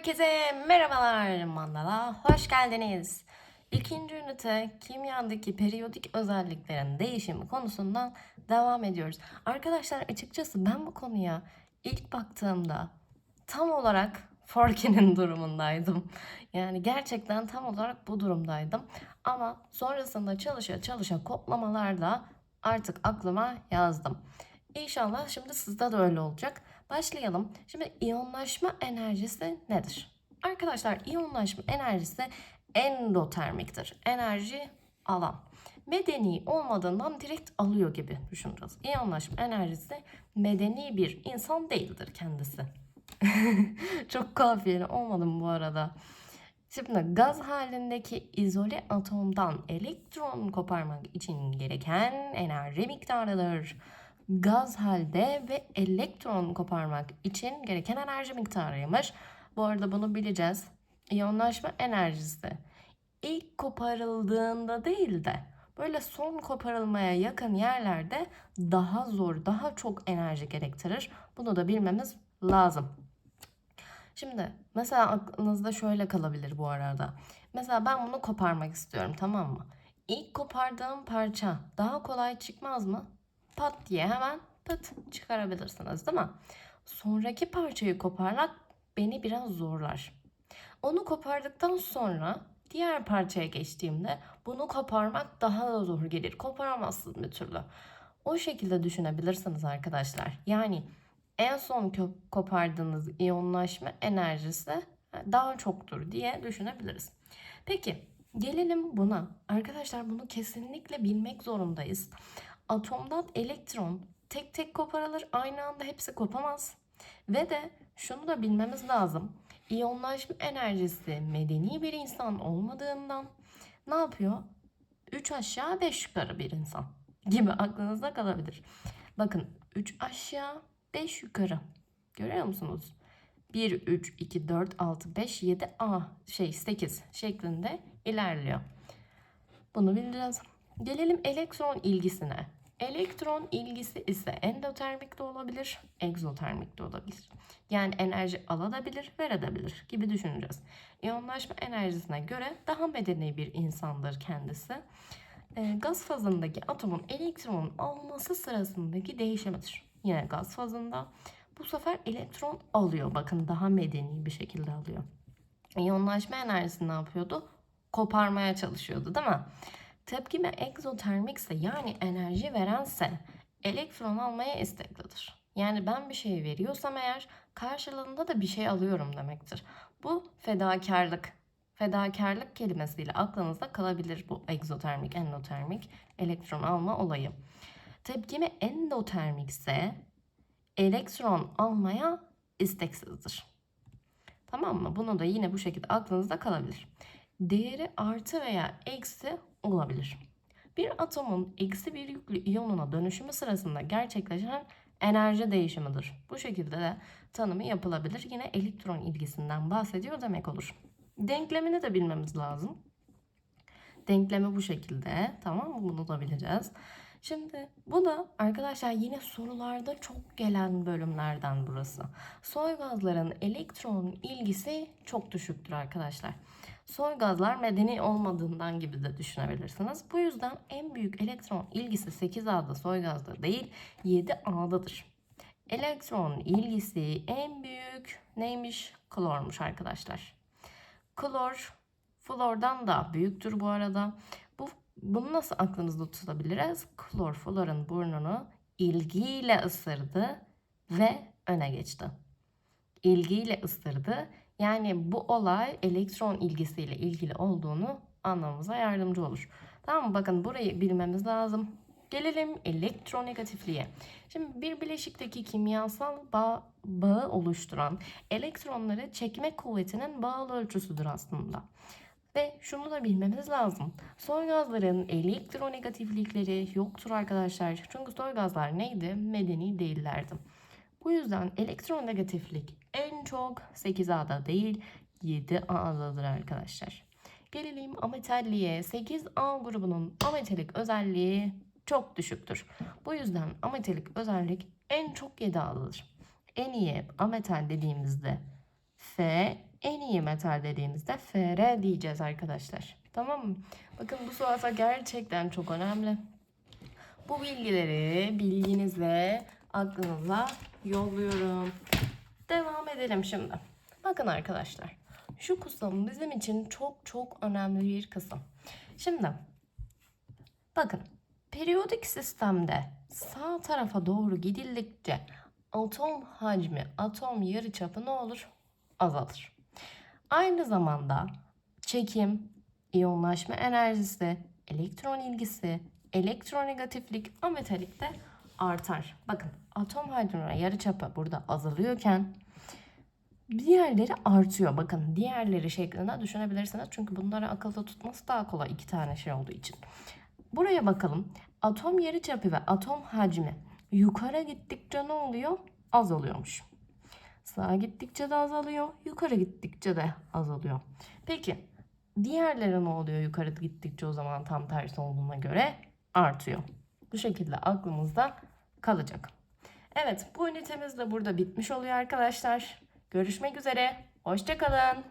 Herkese merhabalar Mandala, hoş geldiniz. İkinci ünite kimyadaki periyodik özelliklerin değişimi konusundan devam ediyoruz. Arkadaşlar açıkçası ben bu konuya ilk baktığımda tam olarak Forke'nin durumundaydım. Yani gerçekten tam olarak bu durumdaydım. Ama sonrasında çalışa çalışa kodlamalarla artık aklıma yazdım. İnşallah şimdi sizde de öyle olacak. Başlayalım. Şimdi iyonlaşma enerjisi nedir? Arkadaşlar iyonlaşma enerjisi endotermiktir. Enerji alan. Medeni olmadığından direkt alıyor gibi düşüneceğiz. İyonlaşma enerjisi medeni bir insan değildir kendisi. Çok kafiyeli olmadım bu arada. Şimdi gaz halindeki izole atomdan elektron koparmak için gereken enerji miktarıdır. Gaz halde ve elektron koparmak için gereken enerji miktarıymış. Bu arada bunu bileceğiz. İyonlaşma enerjisi ilk koparıldığında değil de böyle son koparılmaya yakın yerlerde daha zor, daha çok enerji gerektirir. Bunu da bilmemiz lazım. Şimdi mesela aklınızda şöyle kalabilir bu arada. Mesela ben bunu koparmak istiyorum tamam mı? İlk kopardığım parça daha kolay çıkmaz mı? Pat diye hemen pıt çıkarabilirsiniz değil mi? Sonraki parçayı koparmak beni biraz zorlar. Onu kopardıktan sonra diğer parçaya geçtiğimde bunu koparmak daha da zor gelir. Koparamazsınız bir türlü. O şekilde düşünebilirsiniz arkadaşlar. Yani en son kopardığınız iyonlaşma enerjisi daha çoktur diye düşünebiliriz. Peki gelelim buna. Arkadaşlar bunu kesinlikle bilmek zorundayız. Atomdan elektron tek tek koparılır. Aynı anda hepsi kopamaz. Ve de şunu da bilmemiz lazım. İyonlaşma enerjisi medeni bir insan olmadığından ne yapıyor? 3 aşağı 5 yukarı bir insan gibi aklınızda kalabilir. Bakın 3 aşağı 5 yukarı. Görüyor musunuz? 1, 3, 2, 4, 6, 5, 7, A şey 8 şeklinde ilerliyor. Bunu bileceğiz. Gelelim elektron ilgisine. Elektron ilgisi ise endotermik de olabilir, egzotermik de olabilir. Yani enerji alabilir, verebilir gibi düşüneceğiz. İyonlaşma enerjisine göre daha medeni bir insandır kendisi. E, gaz fazındaki atomun elektron alması sırasındaki değişimidir. Yine gaz fazında bu sefer elektron alıyor. Bakın daha medeni bir şekilde alıyor. İyonlaşma enerjisi ne yapıyordu? Koparmaya çalışıyordu değil mi? Tepkime egzotermikse yani enerji verense elektron almaya isteklidir. Yani ben bir şey veriyorsam eğer karşılığında da bir şey alıyorum demektir. Bu fedakarlık. Fedakarlık kelimesiyle aklınızda kalabilir bu egzotermik, endotermik elektron alma olayı. Tepkime endotermik ise elektron almaya isteksizdir. Tamam mı? Bunu da yine bu şekilde aklınızda kalabilir. Değeri artı veya eksi olabilir. Bir atomun eksi bir yüklü iyonuna dönüşümü sırasında gerçekleşen enerji değişimidir. Bu şekilde de tanımı yapılabilir. Yine elektron ilgisinden bahsediyor demek olur. Denklemini de bilmemiz lazım. Denklemi bu şekilde. Tamam mı? Bunu da bileceğiz. Şimdi bu da arkadaşlar yine sorularda çok gelen bölümlerden burası. Soy gazların elektron ilgisi çok düşüktür arkadaşlar. Soy gazlar medeni olmadığından gibi de düşünebilirsiniz. Bu yüzden en büyük elektron ilgisi 8A'da soy gazda değil 7A'dadır. Elektron ilgisi en büyük neymiş? Klormuş arkadaşlar. Klor flordan da büyüktür bu arada. Bu bunu nasıl aklınızda tutabiliriz? Klor florun burnunu ilgiyle ısırdı ve öne geçti. İlgiyle ısırdı. Yani bu olay elektron ilgisiyle ilgili olduğunu anlamamıza yardımcı olur. Tamam mı? Bakın burayı bilmemiz lazım. Gelelim elektronegatifliğe. Şimdi bir bileşikteki kimyasal bağ, bağı oluşturan elektronları çekme kuvvetinin bağlı ölçüsüdür aslında. Ve şunu da bilmemiz lazım. Soy gazların elektronegatiflikleri yoktur arkadaşlar. Çünkü soy gazlar neydi? Medeni değillerdi. Bu yüzden elektronegatiflik en çok 8A'da değil 7A'dadır arkadaşlar. Gelelim ametalliğe. 8A grubunun ametalik özelliği çok düşüktür. Bu yüzden ametalik özellik en çok 7A'dadır. En iyi ametal dediğimizde F en iyi metal dediğimizde Fr diyeceğiz arkadaşlar. Tamam mı? Bakın bu sorular gerçekten çok önemli. Bu bilgileri bilginizle aklınıza yolluyorum. Devam edelim şimdi. Bakın arkadaşlar. Şu kısım bizim için çok çok önemli bir kısım. Şimdi bakın periyodik sistemde sağ tarafa doğru gidildikçe atom hacmi, atom yarıçapı ne olur? Azalır. Aynı zamanda çekim, iyonlaşma enerjisi, elektron ilgisi, elektronegatiflik, ametalik de artar. Bakın atom hacmi ve yarıçapı burada azalıyorken diğerleri artıyor. Bakın diğerleri şeklinde düşünebilirsiniz. Çünkü bunları akılda tutması daha kolay iki tane şey olduğu için. Buraya bakalım. Atom yarıçapı ve atom hacmi yukarı gittikçe ne oluyor? Azalıyormuş. Sağa gittikçe de azalıyor, yukarı gittikçe de azalıyor. Peki diğerleri ne oluyor yukarı gittikçe o zaman tam tersi olduğuna göre artıyor. Bu şekilde aklımızda kalacak. Evet bu ünitemiz de burada bitmiş oluyor arkadaşlar. Görüşmek üzere. Hoşçakalın.